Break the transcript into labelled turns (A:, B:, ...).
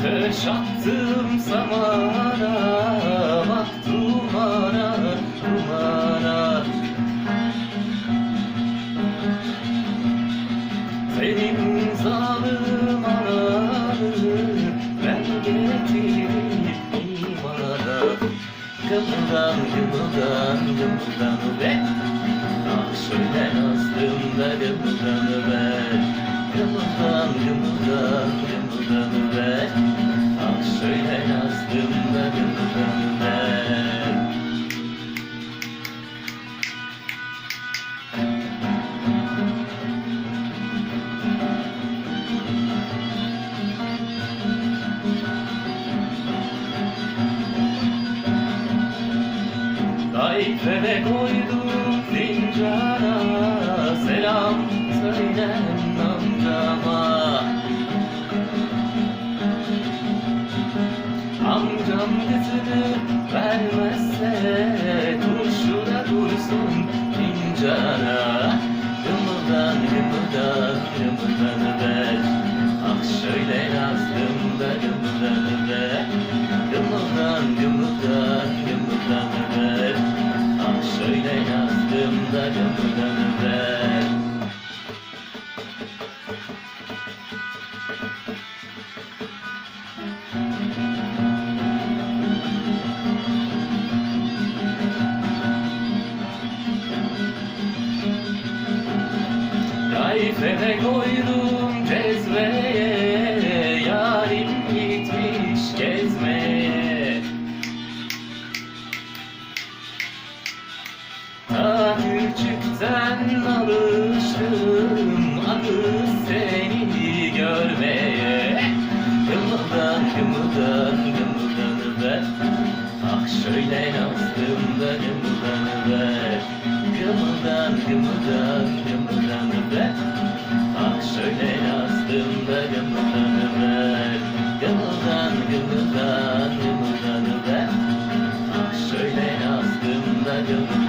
A: Ateş attım samana Bak dumana, dumana Senin zalim ananı Ben getirip imana. Gımıldan, gımıldan, gımıldan ve Ah şöyle nazlım da gımıldan ver Gımıldan, gımıldan, gımıldan ver Ah şöyle nazlım da gımıldan ver Kayfede koydum fincana. Selam söylen Amcam kızını vermezse Turşu da dursun fincana. Gımıldan gımıldan gımıldan ver Ah şöyle yazdım da gımıldan ver Gımıldan gımıldan gımıldan ver Ah şöyle yazdım da gımıldan Kayfede koydum cezveye. Yarim gitmiş gezmeye. Ta küçükten alıştım Adı seni görmeye. Gımıldan gımıldan gımıldan ver. Ah şöyle yazdım da gımıldan ver. Gımıldan gımıldan gımıldan ver Bak şöyle yastığımda gımıldanıver Gımıldan gımıldan gımıldanıver Ah şöyle yazdım yastığımda gımıldanıver